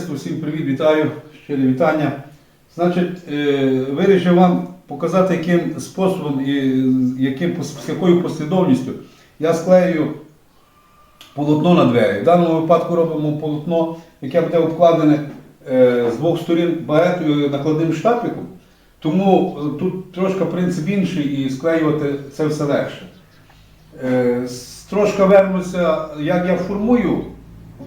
Товариство, всім привіт, вітаю, щирі вітання. Значить, е, вирішив вам показати, яким способом і яким, з якою послідовністю я склею полотно на двері. В даному випадку робимо полотно, яке буде обкладене е, з двох сторін багатою накладним штапиком. Тому е, тут трошки принцип інший і склеювати це все легше. Е, Трошки вернуся, як я формую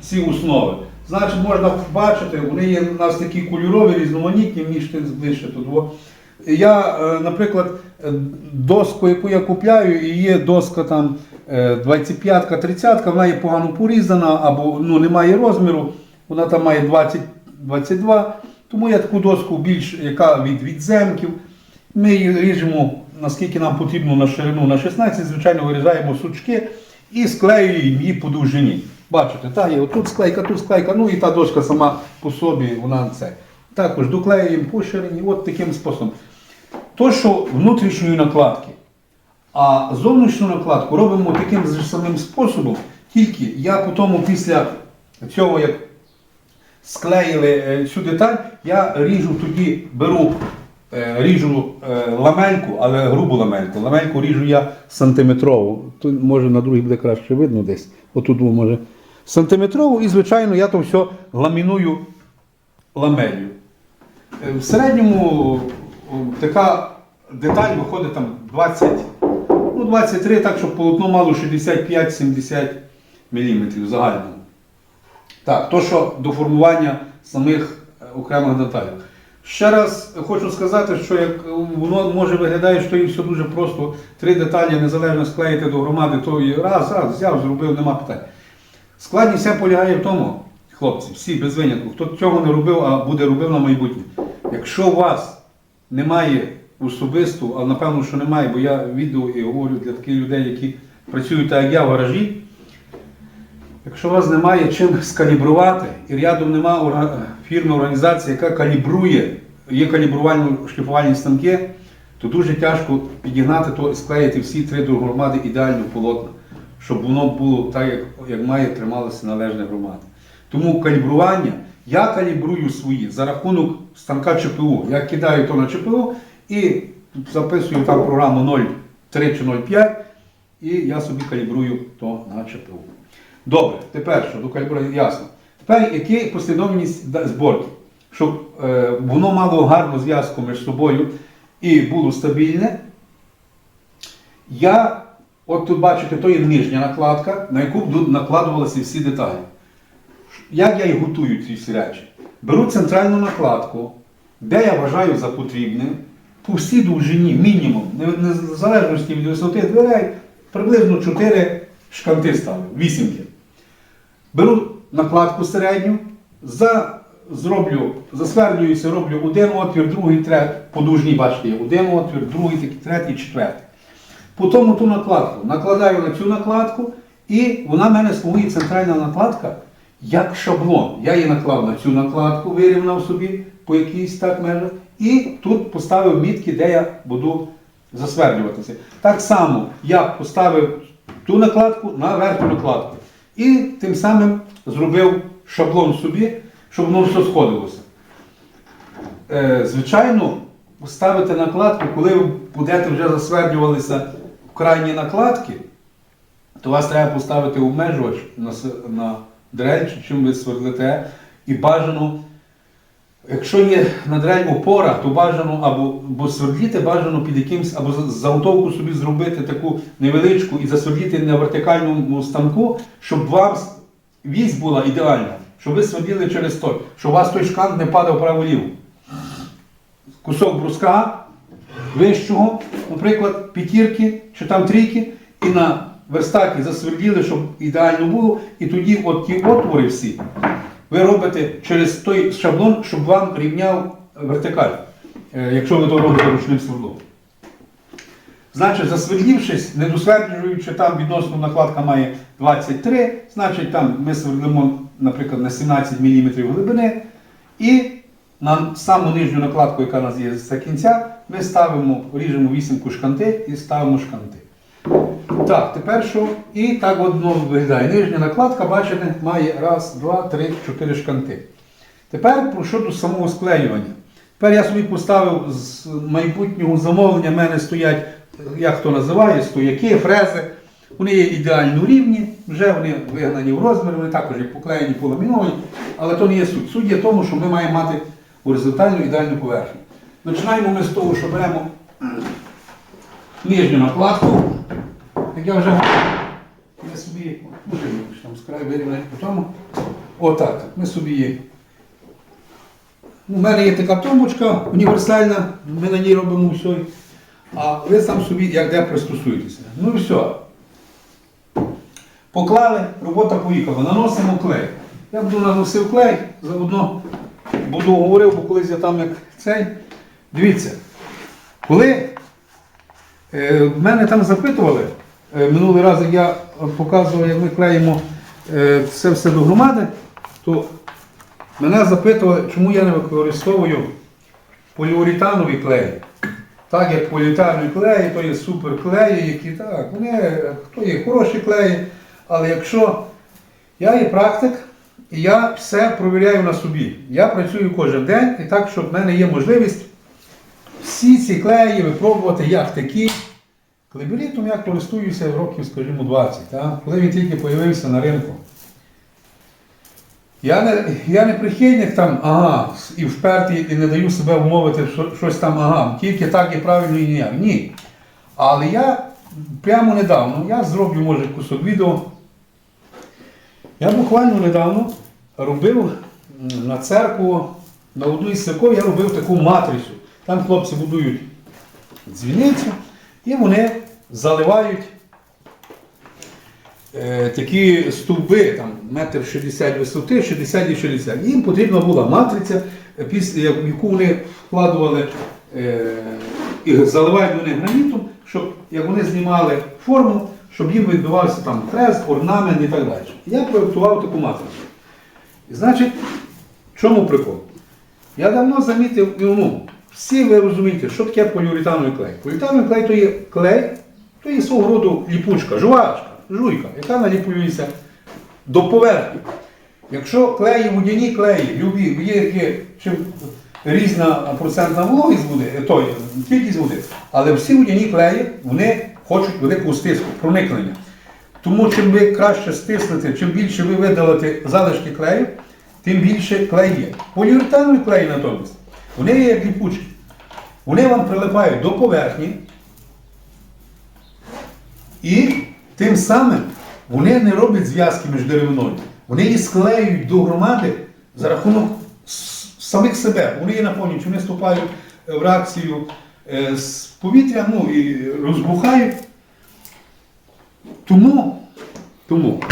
ці основи. Значить, можна бачити, вони є у нас такі кольорові, різноманітні, ніж ти ближче тут. Я, е, наприклад, е, доску, яку я купляю, і є доска там 25-ка, 30-ка, вона є погано порізана або ну, немає розміру, вона там має 20-22. Тому я таку доску більш яка від, від земків. Ми її ріжемо, наскільки нам потрібно на ширину на 16, звичайно, вирізаємо сучки і склеюємо її по довжині. Бачите, та є отут склейка, тут склейка, ну і та дошка сама по собі, вона це. Також доклеюємо по ширині, от таким способом. То, що внутрішньої накладки, а зовнішню накладку робимо таким же самим способом, тільки я потім після цього, як склеїли е, цю деталь, я ріжу тоді, беру, е, ріжу е, ламельку, але грубу ламельку. Ламельку ріжу я сантиметрову. Тут може на другій буде краще видно десь. Отут може. Сантиметрову і, звичайно, я то все ламіную ламелью. Е, В середньому така деталь виходить там 20, ну 23, так щоб полотно мало 65-70 мм загальному. Так, то що до формування самих е, окремих деталей. Ще раз хочу сказати, що як е, воно може виглядає, що і все дуже просто. Три деталі незалежно склеїти до громади, то і раз, раз, взяв, зробив, нема питань. Складність вся полягає в тому, хлопці, всі без винятку, хто цього не робив, а буде робив на майбутнє. Якщо у вас немає особисто, а напевно, що немає, бо я відео і говорю для таких людей, які працюють так, як я в гаражі. Якщо у вас немає чим скалібрувати, і рядом немає фірми організації, яка калібрує, є калібрувально-шліфувальні станки, то дуже тяжко підігнати то і склеїти всі три до громади ідеально полотна, щоб воно було так, як, як має трималося належне громади. Тому калібрування я калібрую свої за рахунок станка ЧПУ. Я кидаю то на ЧПУ і записую там програму 0,3 чи 0,5, і я собі калібрую то на ЧПУ. Добре, тепер що до калібрування ясно. Тепер яка послідовність зборки? Щоб е, воно мало гарну зв'язку між собою і було стабільне. Я, от тут бачите, то є нижня накладка, на яку накладувалися всі деталі. Як я і готую ці всі речі? Беру центральну накладку, де я вважаю за потрібне, по всій довжині, мінімум, не- в залежності від висоти дверей, приблизно 4 шканти ставлю, вісімки. Беру накладку середню, за, зроблю, засвердлююся, роблю один отвір, другий, третій, по довжині, бачите, один отвір, другий, третій, четвертий. Потім ту накладку накладаю на цю накладку, і вона в мене слугує центральна накладка як шаблон. Я її наклав на цю накладку, вирівняв собі по якійсь так межах, і тут поставив мітки, де я буду засвердлюватися. Так само я поставив ту накладку на верхню накладку. І тим самим зробив шаблон собі, щоб воно все сходилося. Е, звичайно, ставити накладку, коли ви будете вже засвердлювалися в крайні накладки, то вас треба поставити обмежувач на, на дрель, чим ви свердлите, і бажано, якщо є на дрель опора, то бажано або бо свердліти бажано під якимсь, або за- заготовку собі зробити таку невеличку і засвердліти на вертикальному станку, щоб вам вісь була ідеальна, щоб ви сверділи через той, щоб у вас той шкант не падав право-ліво. Кусок бруска вищого, наприклад, п'ятірки чи там трійки, і на верстаки засверділи, щоб ідеально було, і тоді от ті отвори всі ви робите через той шаблон, щоб вам рівняв вертикаль, е, якщо ви то робите ручним свердлом. Значить, засвердлившись, не досверджуючи, там відносно накладка має 23, значить там ми свердлимо, наприклад, на 17 мм глибини. І на саму нижню накладку, яка у нас є з кінця, ми ставимо, ріжемо вісімку шканти і ставимо шканти. Так, тепер що? І так воно виглядає. Нижня накладка, бачите, має раз, два, три, чотири шканти. Тепер про щодо самого склеювання. Тепер я собі поставив з майбутнього замовлення, в мене стоять, як хто називає, стояки, фрези. Вони є ідеально рівні, вже вони вигнані в розмір, вони також є поклеєні, поламіновані, але то не є суть. Суть є в тому, що ми маємо мати горизонтальну ідеальну поверхню. Починаємо ми з того, що беремо нижню накладку. Я вже ми собі, може, там з краю вирівняти по тому. Отак. Ми собі. У мене є така тумбочка універсальна, ми на ній робимо все. А ви сам собі як де пристосуєтеся. Ну і все. Поклали, робота поїхала. Наносимо клей. Я буду наносив клей, заодно буду говорив, бо колись я там як цей. Дивіться, коли е, мене там запитували, минулий раз я показував, як ми клеїмо е, це все до громади, то мене запитували, чому я не використовую поліуретанові клеї. Так як поліуретанові клеї, то є суперклеї, які так, вони то є хороші клеї, але якщо я є практик, і я все провіряю на собі. Я працюю кожен день і так, щоб в мене є можливість всі ці клеї випробувати як такі. Клеберітом я користуюся років, скажімо, 20, так? коли він тільки з'явився на ринку. Я не, я не прихильник там, ага, і впертий, і не даю себе вмовити що, щось там, ага, тільки так і правильно і ніяк. Ні. Але я прямо недавно, я зроблю, може, кусок відео. Я буквально недавно робив на церкву, на одну із церков я робив таку матрицю. Там хлопці будують дзвіницю і вони заливають е, такі стовби, там метр 60 висоти, 60 і 60. Їм потрібна була матриця, е, після яку вони вкладували е, і заливають вони гранітом, щоб як вони знімали форму, щоб їм відбувався там хрест, орнамент і так далі. Я проєктував таку матрицю. І значить, в чому прикол? Я давно замітив, ну, всі ви розумієте, що таке поліуретановий клей. Поліуретановий клей то є клей, то є свого роду ліпучка, жувачка, жуйка, яка наліплюється до поверхні. Якщо клеї, водяні клеї, любі, є, чим різна процентна вологість буде, е, той, кількість води, але всі водяні клеї вони хочуть великого стиску, проникнення. Тому чим ви краще стиснете, чим більше ви видалите залишки клею, тим більше клей є. Поліуретанові клеї натомість, вони є як ліпучки. Вони вам прилипають до поверхні і тим самим вони не роблять зв'язки між деревиною. Вони її склеюють до громади за рахунок самих себе. Вони її наповнюють, вони вступають в реакцію е, з повітря ну, і розбухають. Тому, тому,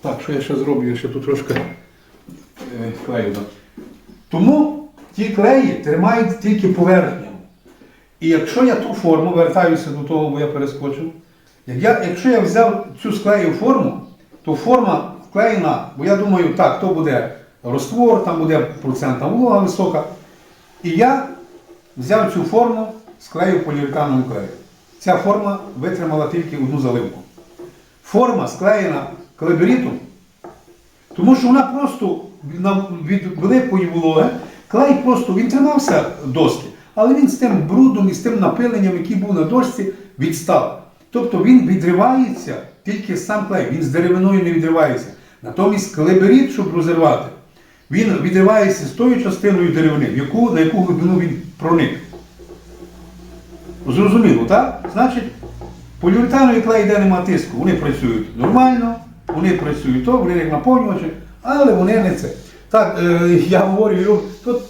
так, що я ще зроблю, я ще тут трошки е, клею. Тому ті клеї тримають тільки поверхню. І якщо я ту форму, вертаюся до того, бо я перескочив, як я, якщо я взяв цю склею форму, то форма вклеєна, бо я думаю, так, то буде розтвор, там буде процентна волога висока. І я взяв цю форму, склеїв поліуретановим клеєм. Ця форма витримала тільки одну заливку. Форма склеєна клеберітом, тому що вона просто від великої вологи, клей просто він тримався доски, але він з тим брудом і з тим напиленням, який був на дошці, відстав. Тобто він відривається тільки сам клей, він з деревиною не відривається. Натомість клеберіт, щоб розірвати, він відривається з тою частиною деревини, в яку, на яку глибину він проник. Зрозуміло, так? Значить, поліуретанові клей, де нема тиску, вони працюють нормально, вони працюють то, вони як наповнювачі, але вони не це. Так, е, я говорю, тут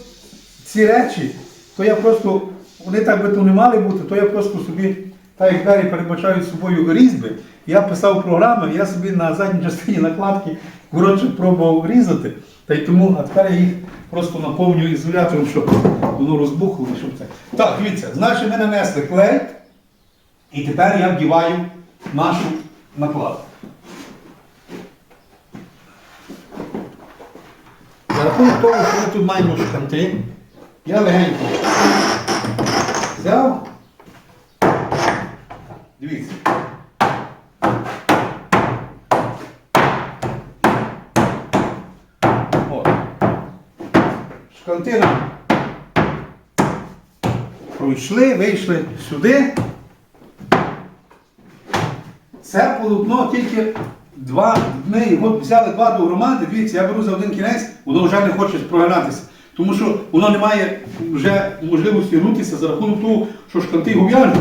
ці речі, то я просто, вони так би то не мали бути, то я просто собі, так як двері передбачають собою різьби, я писав програми, я собі на задній частині накладки коротше пробував різати. Та й тому, а тепер я їх просто наповнюю ізолятором, щоб воно розбухло. Щоб це. Так, дивіться, значить ми нанесли клей, і тепер я вдіваю нашу накладку. За рахунок того, що ми тут маємо шканти, я легенько взяв. Дивіться. От. Шканти нам пройшли, вийшли сюди. Це полотно тільки два. Ми його взяли два до громади. Дивіться, я беру за один кінець, воно вже не хоче прогинатися. Тому що воно не має вже можливості гнутися за рахунок того, що шканти його в'яжуть.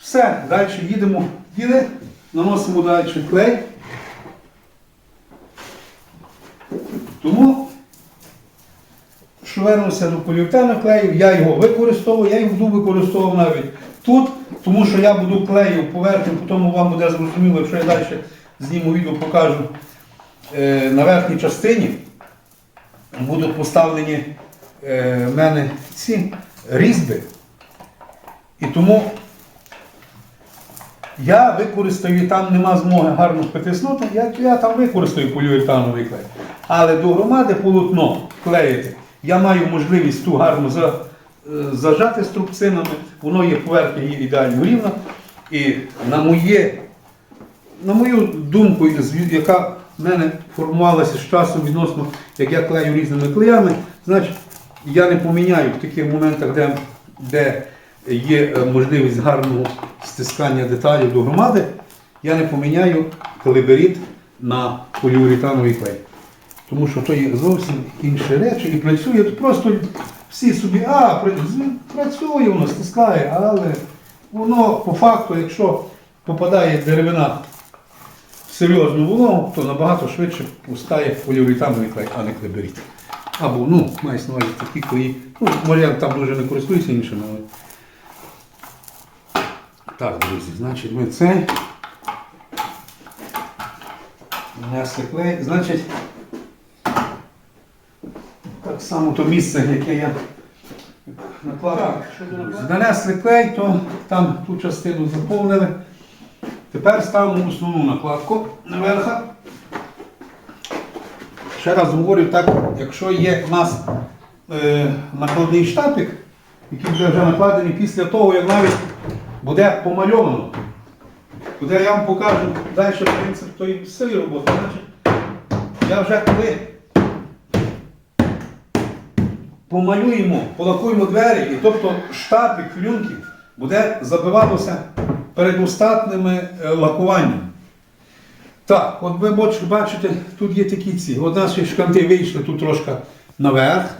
Все, далі їдемо, їде, наносимо далі клей. Тому, що вернувся до поліуретану клею, я його використовую, я його буду використовувати навіть тут, тому що я буду клею поверхню, потім вам буде зрозуміло, якщо я далі зніму відео, покажу е, на верхній частині будуть поставлені е, в мене ці різьби. І тому я використаю, там нема змоги гарно притиснути, я, я там використаю поліуретановий клей. Але до громади полотно клеїти. Я маю можливість ту гарно за, е, зажати струбцинами, воно є поверхня є ідеально рівна. І на моє, на мою думку, яка в мене формувалася з часом відносно, як я клею різними клеями, значить я не поміняю в таких моментах, де, де є е, можливість гарного стискання деталей до громади, я не поміняю клейберіт на поліуретановий клей. Тому що то є зовсім інші речі і працює. Просто всі собі, а, працює воно, стискає, але воно по факту, якщо попадає деревина серйозну вологу, то набагато швидше пускає поліуретановий клей, а не клейберіт. Або, ну, мається на увазі такі клеї. Ну, може там дуже не користуюся іншими, але. Так, друзі, значить ми це. Нанесли клей. Значить, так само то місце, яке я наклав. Нанесли клей, то там ту частину заповнили. Тепер ставимо основну накладку наверху. Ще раз говорю, так, якщо є в нас е, накладний штапик, який буде вже накладений після того, як навіть буде помальовано. Куди я вам покажу далі принцип тої сили роботи. Значить, я вже коли помалюємо, полакуємо двері, і тобто штапик флюнки буде забиватися передостатними е, лакуванням. Так, от ви бач- бачите, тут є такі ці. От наші шканти вийшли тут трошки наверх.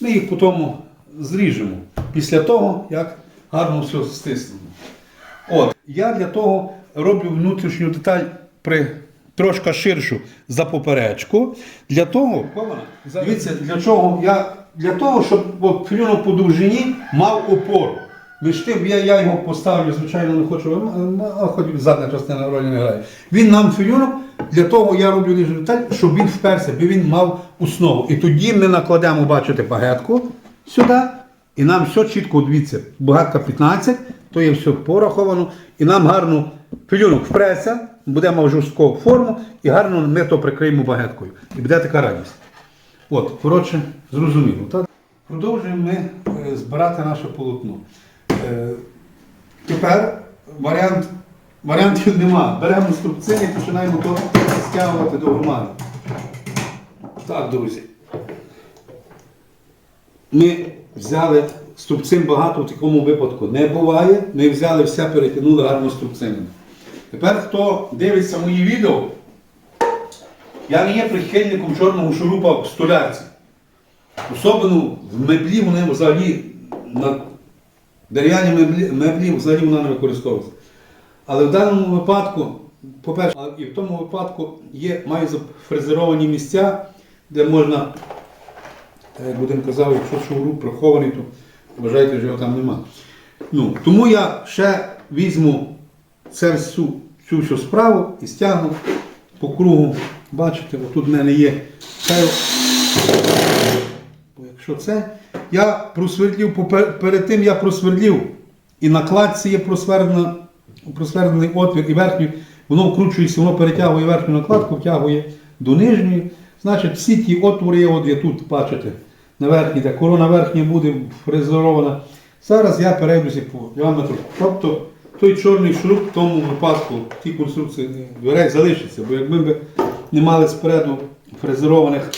Ми їх потім зріжемо після того, як гарно все стиснемо. От, я для того роблю внутрішню деталь при трошки ширшу за поперечку. Для того, дивіться, для чого я для того, щоб от, флюнок по довжині мав опору. Між тим я, я його поставлю, звичайно, не хочу, а хоч задня частина ролі не грає. Він нам філюнок, для того я роблю лише деталь, щоб він вперся, бо він мав основу. І тоді ми накладемо, бачите, багетку сюди, і нам все чітко, дивіться, багатка 15, то є все пораховано, і нам гарно філюнок впреться, буде мав жорстку форму, і гарно ми то прикриємо багеткою. І буде така радість. От, коротше, зрозуміло. Так? Продовжуємо ми е, збирати наше полотно. Е, Тепер варіант, варіантів нема. Беремо струбцини і починаємо то стягувати до громади. Так, друзі. Ми взяли струбцин багато в такому випадку не буває. Ми взяли все, перетягнули гарно струбцинами. Тепер, хто дивиться мої відео, я не є прихильником чорного шурупа в столярці. Особливо в меблі вони взагалі на дерев'яні меблі, меблі взагалі вона не використовується. Але в даному випадку, по-перше, і в тому випадку є має зафрезеровані місця, де можна, як будемо казати, якщо шуруп прихований, то вважайте, що його там нема. Ну, тому я ще візьму це всю, цю всю справу і стягну по кругу Бачите, отут в мене є. Бо якщо це, я просвердлів, перед тим я просвердлів, і на кладці є просвердлений отвір і верхній, воно вкручується, воно перетягує верхню накладку, втягує до нижньої. Значить, всі ті отвори от є тут, бачите, на верхній, де корона верхня буде фрезерована. Зараз я перейдуся по діаметру. Тобто той чорний шуруп в тому випадку, в тій конструкції дверей залишиться, бо якби ми не мали спереду фрезерованих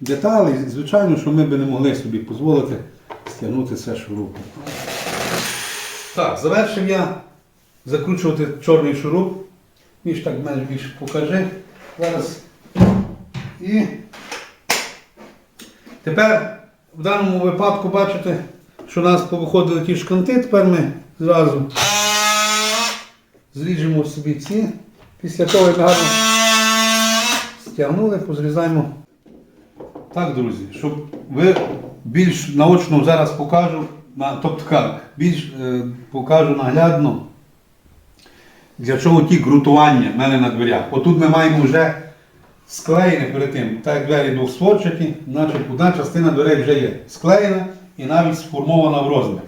деталей, звичайно, що ми б не могли собі дозволити стягнути це шурупом. Так, завершив я закручувати чорний шуруп. Між так менш більше покажи. Зараз. І тепер в даному випадку бачите, що у нас повиходили ті шканти, тепер ми зразу зріжемо собі ці. Після того, як гарно стягнули, позрізаємо. Так, друзі, щоб ви більш наочно зараз покажу, тобто як, більш е, покажу наглядно, для чого ті ґрунтування в мене на дверях. Отут ми маємо вже склеєне перед тим, так як двері двохстворчаті, значить одна частина дверей вже є склеєна і навіть сформована в розмір.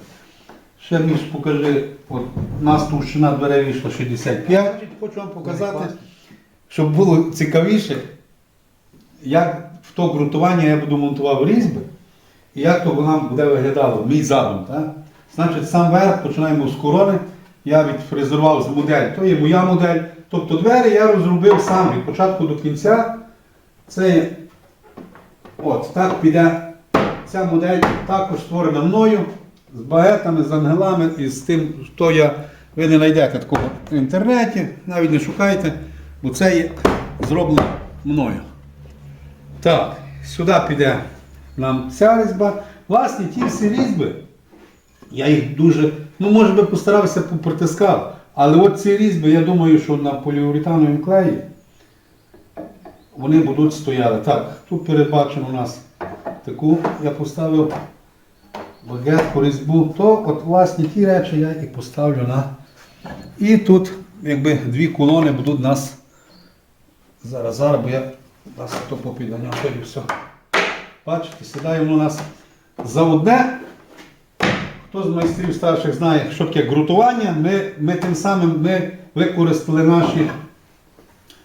Ще більш покажи, от у нас товщина дверей вийшла 65. Хочу вам показати, щоб було цікавіше, як в то ґрунтування я буду монтував різьби, і як то воно буде виглядало, мій задум. Так? Значить, сам верх починаємо з корони. Я відфрезерував з модель, то є моя модель. Тобто двері я розробив сам від початку до кінця. Це от так піде ця модель також створена мною з багетами, з ангелами і з тим, що я ви не знайдете такого в інтернеті, навіть не шукайте, бо це є зроблено мною. Так, сюди піде нам ця різьба. Власне, ті всі різьби, я їх дуже, ну може би постарався попритискав, але от ці різьби, я думаю, що на поліуретановому клеї вони будуть стояли. Так, тут передбачено у нас таку, я поставив багетку різьбу, то от власне ті речі я і поставлю на. І тут якби дві колони будуть нас. Зараз, зараз, бо я нас то попіданяв, то і все. Бачите, сідає воно у нас за одне. Хто з майстрів старших знає, що таке ґрунтування, ми, ми тим самим ми використали наші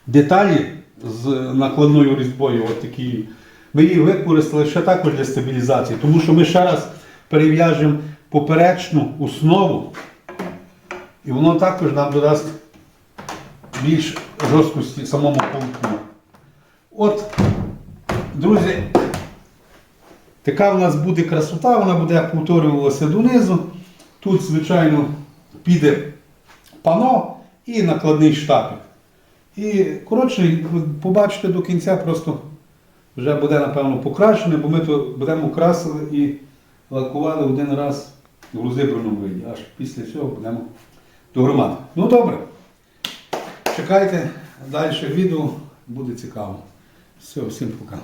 деталі з накладною різьбою. От такі. Ми її використали ще також для стабілізації, тому що ми ще раз перев'яжемо поперечну основу, і воно також нам додасть більш жорсткості самому полотну. От, друзі, така в нас буде красота, вона буде повторювалася донизу. Тут, звичайно, піде пано і накладний штапик. І, коротше, побачите до кінця, просто вже буде, напевно, покращене, бо ми то будемо красили і лакували один раз в розібраному виді. Аж після цього будемо до громади. Ну добре. Чекайте, далі відео буде цікаво. Все, всім пока.